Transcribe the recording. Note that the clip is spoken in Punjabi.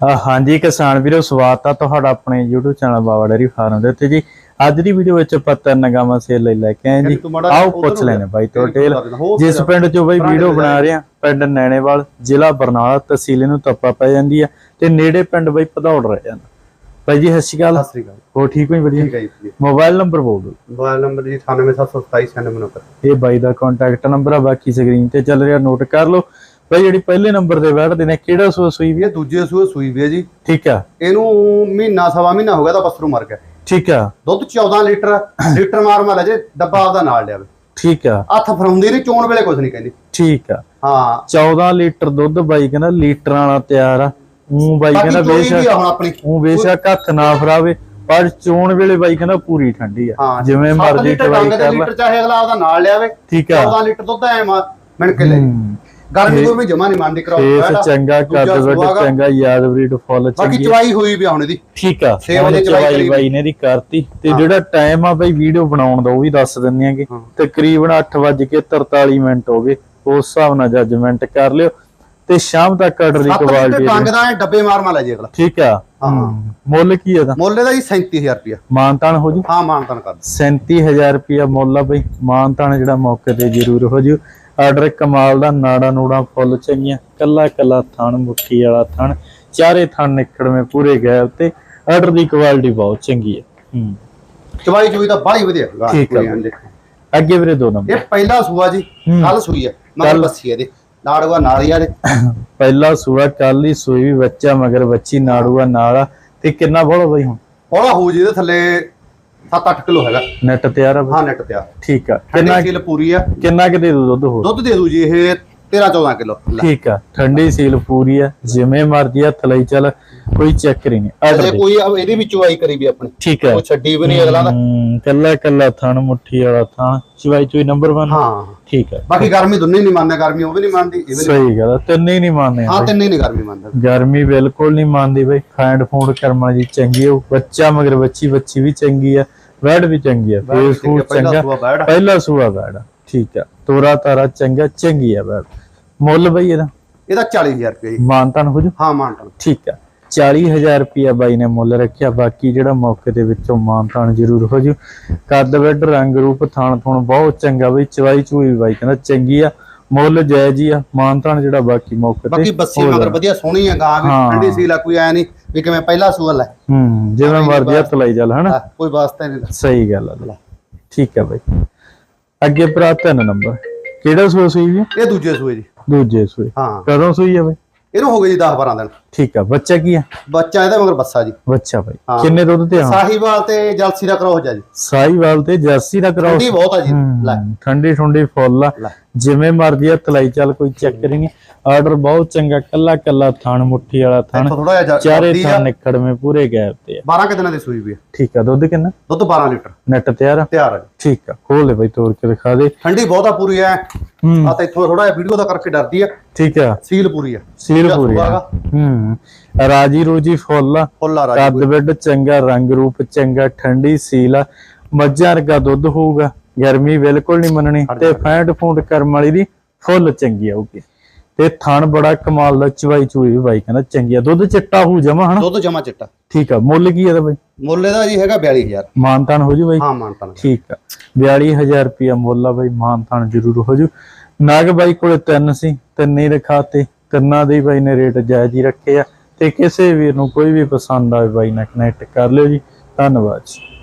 ਹਾਂਜੀ ਕਿਸਾਨ ਵੀਰੋ ਸਵਾਗਤ ਆ ਤੁਹਾਡਾ ਆਪਣੇ YouTube channel Baba dairy farm ਦੇ ਉੱਤੇ ਜੀ। ਅੱਜ ਦੀ ਵੀਡੀਓ ਵਿੱਚ ਆਪਾਂ ਤਿੰਨ ਗਾਵਾਂ ਸੇਲ ਲਈ ਲੈ ਕੇ ਆਏ ਜੀ। ਆਓ ਪੁੱਛ ਲੈਣੇ। ਬਾਈ ਤੋਂ ਡਿਟੇਲ ਜਿਸ। ਪਿੰਡ ਚੋਂ ਬਾਈ ਵੀਡੀਓ ਬਣਾ ਰਹੇ ਆ ਪਿੰਡ ਨੈਣੇਵਾਲ ਜ਼ਿਲ੍ਹਾ ਬਰਨਾਲਾ ਤਹਿਸੀਲ ਨੂੰ ਤੱਪਾ ਪੈ ਜਾਂਦੀ ਆ ਤੇ ਨੇੜੇ ਪਿੰਡ ਬਾਈ ਭਦੌੜ ਰਹਿ ਜਾਂਦਾ। ਬਾਈ ਜੀ ਸਤਿ ਸ਼੍ਰੀ ਅਕਾਲ। ਸਤਿ ਸ੍ਰੀ ਅਕਾਲ। ਹੋ ਠੀਕ ਹੋ ਵਧੀਆ? ਠੀਕ ਹੈ ਜੀ ਮੋਬਾਈਲ ਨੰਬਰ ਬੋਲ ਦਿਓ। ਮੋਬਾਈਲ ਨੰਬਰ ਜੀ 98727999 ਇਹ ਬਾਈ ਦਾ ਕੰਟੈਕਟ ਨੰਬਰ ਆ ਬਾਕੀ ਸਕਰੀਨ ਤੇ ਚੱਲ ਰਿਹਾ ਨੋਟ ਕਰ ਲਓ। ਬਾਈ ਜਿਹੜੀ ਪਹਿਲੇ ਨੰਬਰ ਤੇ ਬੈਠਦੇ ਨੇ ਕਿਹੜਾ ਸੂ ਸੂਈ ਵੀ? ਇਹ ਦੂਜੇ ਸੂਏ ਸੂਈ ਵੀ ਹੈ ਜੀ। ਠੀਕ ਆ। ਇਹਨੂੰ ਮਹੀਨਾ ਸਵਾ ਮਹੀਨਾ ਹੋ ਗਿਆ ਤਾਂ ਬਸਰੂ ਮਰ ਗਿਆ। ਠੀਕ ਆ। ਦੁੱਧ 14 ਲੀਟਰ ਲੀਟਰ ਮਾਰ ਮਾਰ ਜੇ ਡੱਬਾ ਆਪਦਾ ਨਾਲ ਲਿਆਵੇ। ਠੀਕ ਆ। ਹੱਥ ਫਰਾਉਂਦੀ ਨਹੀਂ ਚੋਣ ਵੇਲੇ ਕੁਝ ਨਹੀਂ ਕਹਿੰਦੀ। ਠੀਕ ਆ। ਹਾਂ। 14 ਲੀਟਰ ਦੁੱਧ ਬਾਈ ਕਹਿੰਦਾ ਲੀਟਰਾਂ ਵਾਲਾ ਤਿਆਰ ਆ। ਉਹ ਬਾਈ ਕਹਿੰਦਾ ਬੇਸ਼ੱਕ ਆ ਹੁਣ ਆਪਣੀ। ਉਹ ਬੇਸ਼ੱਕ ਹੱਥ ਨਾ ਫਰਾਵੇ ਪਰ ਚੋਣ ਵੇਲੇ ਬਾਈ ਕਹਿੰਦਾ ਪੂਰੀ ਠੰਡੀ ਆ। ਜਿਵੇਂ ਮਰਜ਼ੀ ਚਵਾਈ ਕਰ ਲੈ। ਲੀਟਰ ਚਾਹੇ ਅਗਲਾ ਆਪਦਾ ਨਾਲ ਲਿਆਵੇ ਠੀਕ ਆ। 14 ਲੀਟਰ ਦੁੱਧ ਐ ਮਿਣ ਕੇ ਲੈ। ਗਰਮੀ ਕੋਈ ਵੀ ਜਮਾ ਨਹੀਂ ਮੰਨਦੀ ਕਰਾਓ। ਫੇਸ ਚੰਗਾ ਕੱਦ ਵੱਡ। ਚੰਗਾ ਯਾਦ ਬਰੀਡ ਫੁੱਲ ਬਾਕੀ ਚੰਗੀ। ਚਵਾਈ ਹੋਈ ਵੀ ਹੁਣ ਇਹਦੀ। ਠੀਕ ਆ ਛੇ ਵਜੇ ਹੁਣ ਚਵਾਈ ਬਾਈ ਨੇ ਦੀ ਕਰਤੀ। ਤੇ ਜਿਹੜਾ ਟਾਈਮ ਆ ਬਾਈ ਵੀਡੀਓ ਬਣਾਉਣ ਦਾ ਉਹ ਵੀ ਦੱਸ ਦਿੰਦੇ ਆਂਗੇ। ਤਕਰੀਬਨ 8:43 ਮਿੰਟ ਹੋ ਗਏ। ਉਸ ਹਿਸਾਬ ਨਾਲ ਜੱਜਮੈਂਟ ਕਰ ਲਿਓ। ਤੇ ਸ਼ਾਮ ਤੱਕ ਆਰਡਰ ਦੀ 7 ਲੀਟਰ ਕੁਆਲਿਟੀ ਡੰਗ ਦਾ ਡੱਬੇ ਮਾਰ ਮਾਰ ਲੈ ਜੇ ਅਗਲਾ। ਠੀਕ ਆ। ਹਾਂ। ਮੁੱਲ ਕੀ ਇਹਦਾ? ਮੁੱਲ ਇਹਦਾ ਜੀ 37000 ਰੁਪਇਆ। ਮਾਨਤਾਨ ਹੋ ਜੂ? ਹਾਂ ਮਾਨਤਨ ਕਰ 37000 ਰੁਪਿਆ ਮੁੱਲ ਆ ਬਈ। ਮਾਨਤਾਨ ਜਿਹੜਾ ਮੌਕੇ ਤੇ ਜ਼ਰੂਰ ਹੋ ਜੂ। ਆਰਡਰ ਕਮਾਲ ਦਾ ਨਾੜਾ ਨੂੜਾ ਫੁੱਲ ਚੰਗੀਆਂ ਕੱਲਾ ਕੱਲਾ ਥਣ ਮੁੱਠੀ ਵਾਲਾ ਥਣ ਚਾਰੇ ਥਣ ਨਿਕੜਵੇਂ ਪੂਰੇ ਗਏ ਉੱਤੇ ਆਰਡਰ ਦੀ ਕੁਆਲਿਟੀ ਬਹੁਤ ਚੰਗੀ ਹੈ। ਹੂੰ। ਚਵਾਈ ਚੁਈ ਤਾਂ ਬਾਹਲੀ ਵਧੀਆ ਗਾਂ ਠੀਕ ਦੇਖੋ। ਅੱਗੇ ਵੀਰੇ ਦੋ ਨੰਬਰ। ਇਹ ਪਹਿਲਾ ਸੂਆ ਜੀ ਹੂੰ। ਕੱਲ ਸੂਈ ਹੈ ਮਗਰ। ਬੱਸੀ ਇਹਦੇ। ਨਾੜੂਆ ਨਾਲ ਹੀ ਆ ਇਹਦੇ। ਪਹਿਲਾ ਸੂਆ ਕੱਲ ਹੀ ਸੂਈ ਵੀ ਬੱਚਾ ਮਗਰ ਬੱਚੀ ਨਾੜੂਆ ਨਾਲ ਤੇ ਕਿੰਨਾ ਬੋਲੋ ਬਈ ਹੁਣ? ਹੌਲਾ ਹੋ ਜੀ ਇਹਦੇ ਥੱਲੇ 7-8 ਕਿਲੋ ਹੈਗਾ। ਨੈਟ ਤਿਆਰ ਆ? ਹਾਂ ਨੈਟ ਤਿਆਰ। ਠੀਕ ਆ। ਠੰਡੀ ਕਿੰਨਾ ਸੀਲ ਪੂਰੀ ਆ? ਕਿੰਨਾ ਕਿ ਦੇ ਦੂ ਦੁੱਧ ਹੋਰ? ਦੁੱਧ ਦੇ ਦੂ ਜੀ ਇਹ 13-14 ਕਿਲੋ। ਠੀਕ ਆ ਠੰਡੀ ਸੀਲ ਪੂਰੀ ਆ ਜਿਵੇਂ ਮਰਜ਼ੀ ਹੱਥ ਲਈ ਚੱਲ ਕੋਈ ਚੱਕਰ ਹੀ ਨਹੀਂ ਅਜੇ ਕੋਈ ਇਹਦੀ ਵੀ ਚਵਾਈ ਕਰੀ ਵੀ ਆਪਣੀ। ਠੀਕ ਹੈ ਉਹ ਛੱਡੀ ਵੀ ਨਹੀਂ ਅਗਲਾ ਦਾ। ਕੱਲਾ ਕੱਲਾ ਥਣ ਮੁੱਠੀ ਵਾਲਾ ਥਣ ਚਵਾਈ ਚੋਈ ਨੰਬਰ 1 ਹਾਂ। ਠੀਕ ਹੈ ਬਾਕੀ ਗਰਮੀ ਦੁੰਨੇ ਨਹੀਂ ਮੰਨਦਾ ਗਰਮੀ ਉਹ ਵੀ ਨਹੀਂ ਮੰਨਦੀ ਸਹੀ ਗੱਲ ਆ, ਤਿੰਨੇ ਹੀ ਨਹੀਂ ਮੰਨਦੇ ਹਾਂ ਤਿੰਨੇ ਨਹੀਂ ਗਰਮੀ ਮੰਨਦਾ। ਗਰਮੀ ਬਿਲਕੁਲ ਨਹੀਂ ਮੰਨਦੀ ਬਈ ਫੈਂਡ ਫੂਡ ਕਰਮਾਂ ਦੀ ਚੰਗੀ ਹੋ ਬੱਚਾ ਮਗਰ ਬੱਚੀ ਬੱਚੀ ਵੀ ਚੰਗੀ ਆ ਵੈੜ ਵੀ ਚੰਗੀ ਆ ਫੇਸ ਫੂਡ ਚੰਗਾ ਪਹਿਲਾ ਸੂਆ ਆ, ਠੀਕ ਆ। ਤੋਰਾ ਤਾਰਾ ਚੰਗਾ ਚੰਗੀ ਆ ਵੈੜ। ਮੁੱਲ ਬਈ ਇਹਦਾ? ਇਹਦਾ 40000 ਰੁਪਏ ਜੀ। ਮਾਨਤਾਨ ਹੋ ਜੂ? ਹਾਂ ਮਾਨਤਨ। ਠੀਕ ਆ। 40000 ਰੁਪਿਆ ਬਾਈ ਨੇ ਮੁੱਲ ਰੱਖਿਆ। ਬਾਕੀ ਜਿਹੜਾ ਮੌਕੇ ਦੇ ਵਿੱਚੋਂ ਮਾਨਤਾਨ ਜ਼ਰੂਰ ਹੋ ਜੂ। ਕੱਦ ਵੱਡ ਰੰਗ ਰੂਪ ਥਾਣ ਥੁਣ ਬਹੁਤ ਚੰਗਾ ਬਈ। ਚਵਾਈ ਚੂਈ ਬਾਈ ਕਹਿੰਦਾ ਚੰਗੀ ਆ। ਮੁੱਲ ਜਾਇਜ਼ ਹੀ ਆ। ਮਾਨਤਾਨ ਜਿਹੜਾ ਬਾਕੀ ਮੌਕੇ ਬਾਕੀ ਤੇ ਬੱਸੀ ਹੋ ਮਗਰ। ਵਧੀਆ ਸੋਹਣੀ ਆ ਗਾਂ ਵੀ ਹਾਂ। ਠੰਡੀ ਸੀਲ ਆ ਕੋਈ ਐ ਨਹੀਂ ਵੀ ਕਿਵੇਂ ਪਹਿਲਾ ਸੂਆ ਲੈ ਹੂੰ ਜਿਵੇਂ ਮਰਜ਼ੀ ਹੱਥ ਲਈ ਚੱਲ ਹਨਾ? ਹਾਂ, ਕੋਈ ਵਾਸਤਾ ਨਹੀਂ। ਸਹੀ ਗੱਲ ਆ ਠੀਕ ਆ ਬਾਈ। ਅੱਗੇ ਭਰਾ ਤਿੰਨ ਨੰਬਰ। ਕਿਹੜਾ ਸੂਆ ਸੂਈ ਜੀ ਇਹ ਦੂਜੇ ਸੂਏ ਜੀ। ਦੂਜੇ ਸੂਏ। ਹਾਂ। ਕਦੋਂ ਸੂਈ ਆ ਬਾਈ? ਇਹਨੂੰ ਹੋ ਗਏ ਜੀ 10 12 ਦਿਨ। ਠੀਕ ਆ ਬੱਚਾ ਕੀ ਆ? ਬੱਚਾ ਇਹਦਾ ਮਗਰ ਬੱਸਾ ਜੀ। ਬੱਚਾ ਹਾਂ। ਕਿੰਨੇ ਦੁੱਧ ਤੇ ਆ ਸਾਹੀਵਾਲ ਤੇ ਜਲਸੀ ਦਾ ਕਰੋ ਜਾ ਜੀ। ਸਾਈਵਾਲ ਤੇ ਜਰਸੀ ਦਾ ਕਰਾਓ ਠੰਡੀ ਬਹੁਤ ਆ ਜੀ। ਲੈ। ਠੰਡੀ ਠੰਡੀ ਫੁੱਲ ਆ। ਜਿਵੇਂ ਮਰਜ਼ੀ ਹੱਥ ਲਾਈ ਚੱਲ ਕੋਈ ਚੱਕਰ ਨਹੀਂ। ਆਰਡਰ ਬਹੁਤ ਚੰਗਾ ਕੱਲਾ ਕੱਲਾ ਥਣ ਮੁੱਠੀ ਵਾਲਾ ਥਣ। ਚਾਰੇ ਆ। ਥਣ ਨਿਕੜਵੇਂ ਪੂਰੇ ਗੈਪ ਤੇ ਆ। 12 ਕਿ ਦਿਨਾਂ ਦੀ ਸੂਈ ਵੀ ਆ। ਠੀਕ ਆ ਦੁੱਧ ਕਿੰਨਾ? ਦੁੱਧ 12 ਲੀਟਰ। ਨੈਟ ਤਿਆਰ ਆ? ਤਿਆਰ ਆ ਠੀਕ ਆ ਖੋਲ ਲੈ ਬਈ ਤੋੜ ਕੇ ਦਿਖਾ ਦੇ। ਠੰਡੀ ਬਹੁਤ ਆ ਪੂਰੀ ਐ। ਹੂੰ। ਆ ਤਾਂ ਇੱਥੋਂ ਥੋੜਾ ਜਿਹਾ ਵੀਡੀਓ ਦਾ ਕਰਕੇ ਡਰਦੀ ਆ। ਠੀਕ ਆ। ਸੀਲ ਪੂਰੀ ਆ। ਸੀਲ ਪੂਰੀ ਆ। ਹੂੰ। ਰਾਜੀ ਰੋਜੀ ਫੁੱਲ ਆ। ਫੁੱਲ ਆ ਰਾਜੀ ਕੱਦ ਵਿੱਡ ਚੰਗਾ ਰੰਗ ਰੂਪ ਚੰਗਾ ਠੰਡੀ ਸੀਲ ਆ। ਮੱਝਾਂ ਵਰਗਾ ਦੁੱਧ ਹੋਊਗਾ। ਗਰਮੀ ਬਿਲਕੁਲ ਨਹੀਂ ਮੰਨਣੀ। ਤੇ ਫੈਂਟ ਫੂਡ ਕਰਮ ਵਾਲੀ ਦੀ ਫੁੱਲ ਚੰਗੀ ਆਊਗੀ। ਤੇ ਥਣ ਬੜਾ ਕਮਾਲ ਦਾ ਚਵਾਈ ਚੂਈ ਵੀ ਬਾਈ ਕਹਿੰਦਾ ਚੰਗੀ ਆ। ਦੁੱਧ ਚਿੱਟਾ ਹੋ ਜਮਾ ਹਨਾ? ਦੁੱਧ ਜਮਾ ਚਿੱਟਾ। ਠੀਕ ਆ। ਮੁੱਲ ਕੀ ਇਹਦਾ ਬਾਈ? ਮੁੱਲ ਇਹਦਾ ਜੀ ਹੈਗਾ 42000 ਮਾਨਤਾਨ ਹੋ ਜੂ ਬਾਈ? ਹਾਂ ਮਾਨਤਾ ਨਾਲ ਠੀਕ ਆ। 42000 ਰੁਪਿਆ ਮੁੱਲ ਆ ਬਾਈ। ਮਾਨਤਾਨ ਜ਼ਰੂਰ ਹੋ ਜੂ। ਨਾਗ ਬਾਈ ਕੋਲੇ ਤਿੰਨ ਸੀ, ਤਿੰਨੇ ਹੀ ਰਖਾਤੇ, ਤਿੰਨਾਂ ਦੇ ਬਾਈ ਨੇ ਰੇਟ ਜਾਇਜ਼ ਹੀ ਰੱਖੇ ਆ ਤੇ ਕਿਸੇ ਵੀਰ ਨੂੰ ਕੋਈ ਵੀ ਪਸੰਦ ਆਵੇ ਬਾਈ ਨਾਲ ਕਨੈਕਟ ਕਰ ਲਿਓ ਜੀ, ਧੰਨਵਾਦ ਜੀ।